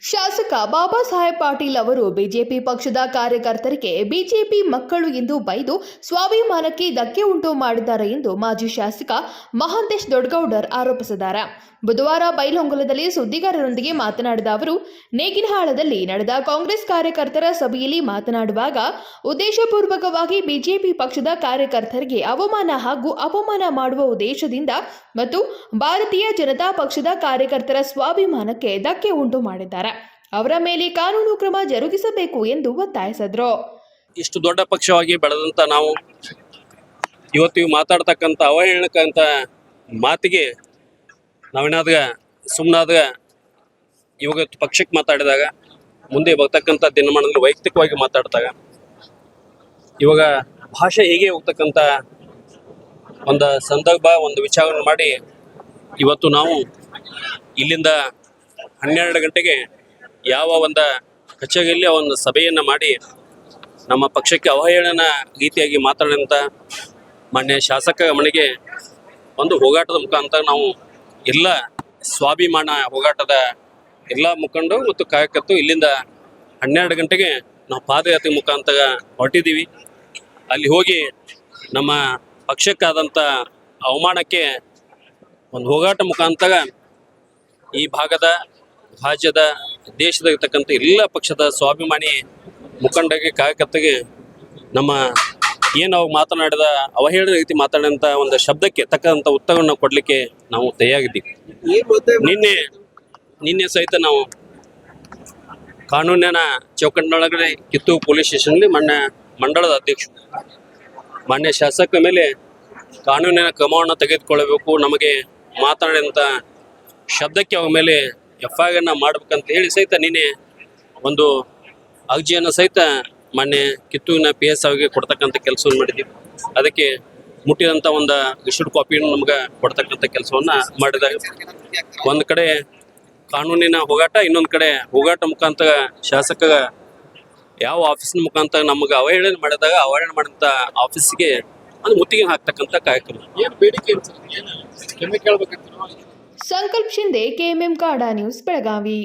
ಶಾಸಕ ಬಾಬಾ ಸಾಹೇಬ್ ಪಾಟೀಲ್ ಅವರು ಬಿಜೆಪಿ ಪಕ್ಷದ ಕಾರ್ಯಕರ್ತರಿಗೆ ಬಿಜೆಪಿ ಮಕ್ಕಳು ಎಂದು ಬೈದು ಸ್ವಾಭಿಮಾನಕ್ಕೆ ಧಕ್ಕೆ ಉಂಟು ಮಾಡಿದ್ದಾರೆ ಎಂದು ಮಾಜಿ ಶಾಸಕ ಮಹಾಂತೇಶ್ ದೊಡ್ಡಗೌಡರ್ ಆರೋಪಿಸಿದ್ದಾರೆ. ಬುಧವಾರ ಬೈಲಹೊಂಗಲದಲ್ಲಿ ಸುದ್ದಿಗಾರರೊಂದಿಗೆ ಮಾತನಾಡಿದ ಅವರು, ನೇಗಿನಹಾಳದಲ್ಲಿ ನಡೆದ ಕಾಂಗ್ರೆಸ್ ಕಾರ್ಯಕರ್ತರ ಸಭೆಯಲ್ಲಿ ಮಾತನಾಡುವಾಗ ಉದ್ದೇಶಪೂರ್ವಕವಾಗಿ ಬಿಜೆಪಿ ಪಕ್ಷದ ಕಾರ್ಯಕರ್ತರಿಗೆ ಅವಮಾನ ಹಾಗೂ ಅಪಮಾನ ಮಾಡುವ ಉದ್ದೇಶದಿಂದ ಮತ್ತು ಭಾರತೀಯ ಜನತಾ ಪಕ್ಷದ ಕಾರ್ಯಕರ್ತರ ಸ್ವಾಭಿಮಾನಕ್ಕೆ ಧಕ್ಕೆ ಉಂಟು ಮಾಡಿದ್ದಾರೆ. ಅವರ ಮೇಲೆ ಕಾನೂನು ಕ್ರಮ ಜರುಗಿಸಬೇಕು ಎಂದು ಒತ್ತಾಯಿಸಿದ್ರು. ಇಷ್ಟು ದೊಡ್ಡ ಪಕ್ಷವಾಗಿ ಬೆಳೆದಂತ ನಾವು ಇವತ್ತು ಮಾತಾಡ್ತಕ್ಕಂತ ಅವಹೇಳನಕ್ಕಂತ ಮಾತಿಗೆ ನಾವೇನಾದಾಗ ಸುಮ್ಮನಾದಾಗ ಇವಾಗ ಪಕ್ಷಕ್ಕೆ ಮಾತಾಡಿದಾಗ, ಮುಂದೆ ಬರ್ತಕ್ಕಂಥ ದಿನಮಾನದಲ್ಲಿ ವೈಯಕ್ತಿಕವಾಗಿ ಮಾತಾಡ್ತಾಗ ಇವಾಗ ಭಾಷೆ ಹೇಗೆ ಹೋಗ್ತಕ್ಕಂಥ ಒಂದು ಸಂದರ್ಭ, ಒಂದು ವಿಚಾರವನ್ನು ಮಾಡಿ ಇವತ್ತು ನಾವು ಇಲ್ಲಿಂದ ಹನ್ನೆರಡು ಗಂಟೆಗೆ ಯಾವ ಒಂದು ಕಚೇರಿಯಲ್ಲಿ ಒಂದು ಸಭೆಯನ್ನು ಮಾಡಿ ನಮ್ಮ ಪಕ್ಷಕ್ಕೆ ಅವಹೇಳನ ರೀತಿಯಾಗಿ ಮಾತಾಡಿದಂಥ ಮಾನ್ಯ ಶಾಸಕ ಮನೆಗೆ ಒಂದು ಹೋಗಾಟದ ಮುಖಾಂತರ ನಾವು ಎಲ್ಲ ಸ್ವಾಭಿಮಾನ ಹೋಗಾಟದ ಎಲ್ಲ ಮುಖಂಡರು ಮತ್ತು ಕಾರ್ಯಕರ್ತರು ಇಲ್ಲಿಂದ ಹನ್ನೆರಡು ಗಂಟೆಗೆ ನಾವು ಪಾದಯಾತ್ರೆ ಮುಖಾಂತರ ಹೊರಟಿದ್ದೀವಿ. ಅಲ್ಲಿ ಹೋಗಿ ನಮ್ಮ ಪಕ್ಷಕ್ಕಾದಂಥ ಅವಮಾನಕ್ಕೆ ಒಂದು ಹೋಗಾಟ ಮುಖಾಂತರ ಈ ಭಾಗದ ರಾಜ್ಯದ ದೇಶದ ಇರ್ತಕ್ಕಂಥ ಎಲ್ಲ ಪಕ್ಷದ ಸ್ವಾಭಿಮಾನಿ ಮುಖಂಡಗೆ ಕಾರ್ಯಕರ್ತಗೆ ನಮ್ಮ ಏನು ಅವ್ರು ಮಾತನಾಡಿದ ಅವಹೇಳ ರೀತಿ ಮಾತಾಡಿದಂಥ ಒಂದು ಶಬ್ದಕ್ಕೆ ತಕ್ಕಂಥ ಉತ್ತರವನ್ನು ಕೊಡಲಿಕ್ಕೆ ನಾವು ತಯಾರಿದ್ದೀವಿ. ನಿನ್ನೆ ನಿನ್ನೆ ಸಹಿತ ನಾವು ಕಾನೂನಿನ ಚೌಕಟ್ಟಿನೊಳಗಡೆ ಕಿತ್ತೂರು ಪೊಲೀಸ್ ಸ್ಟೇಷನ್ಲಿ ಮಾನ್ಯ ಮಂಡಳದ ಅಧ್ಯಕ್ಷರು ಮಾನ್ಯ ಶಾಸಕ ಮೇಲೆ ಕಾನೂನಿನ ಕ್ರಮವನ್ನು ತೆಗೆದುಕೊಳ್ಳಬೇಕು ನಮಗೆ ಮಾತನಾಡಿದಂಥ ಶಬ್ದಕ್ಕೆ ಅವ್ರ ಮೇಲೆ ಎಫ್ ಐ ಆರ್ನ ಮಾಡ್ಬೇಕಂತ ಹೇಳಿ ಸಹಿತ ನಿನ್ನೆ ಒಂದು ಅರ್ಜಿಯನ್ನು ಸಹಿತ ಮೊನ್ನೆ ಕಿತ್ತೂರಿನ ಪಿ ಎಸ್ ಅವ್ರಿಗೆ ಕೊಡ್ತಕ್ಕಂಥ ಕೆಲಸವನ್ನು ಮಾಡಿದ್ದೀವಿ. ಅದಕ್ಕೆ ಮುಟ್ಟಿದಂಥ ಒಂದು ಇಶ್ಯೂಡ್ ಕಾಪಿಯನ್ನು ನಮ್ಗೆ ಕೊಡ್ತಕ್ಕಂಥ ಕೆಲಸವನ್ನು ಮಾಡಿದಾಗ ಒಂದು ಕಡೆ ಕಾನೂನಿನ ಹೋಗಾಟ, ಇನ್ನೊಂದು ಕಡೆ ಹೋಗಾಟ ಮುಖಾಂತರ ಶಾಸಕ ಯಾವ ಆಫೀಸಿನ ಮುಖಾಂತರ ನಮಗೆ ಅವಹೇಳನ ಮಾಡಿದಾಗ ಅವಹೇಳನ ಮಾಡಿದಂಥ ಆಫೀಸಿಗೆ ಅದು ಮುತ್ತಿಗೆ ಹಾಕ್ತಕ್ಕಂಥ ಕಾರ್ಯಕ್ರಮ. ಏನು ಬೇಡಿಕೆ ಸಂಕಲ್ಪ್ ಶಿಂದೆ ಕೆಎಂಎಂ ಕಾಡಾ ನ್ಯೂಸ್ ಬೆಳಗಾವಿ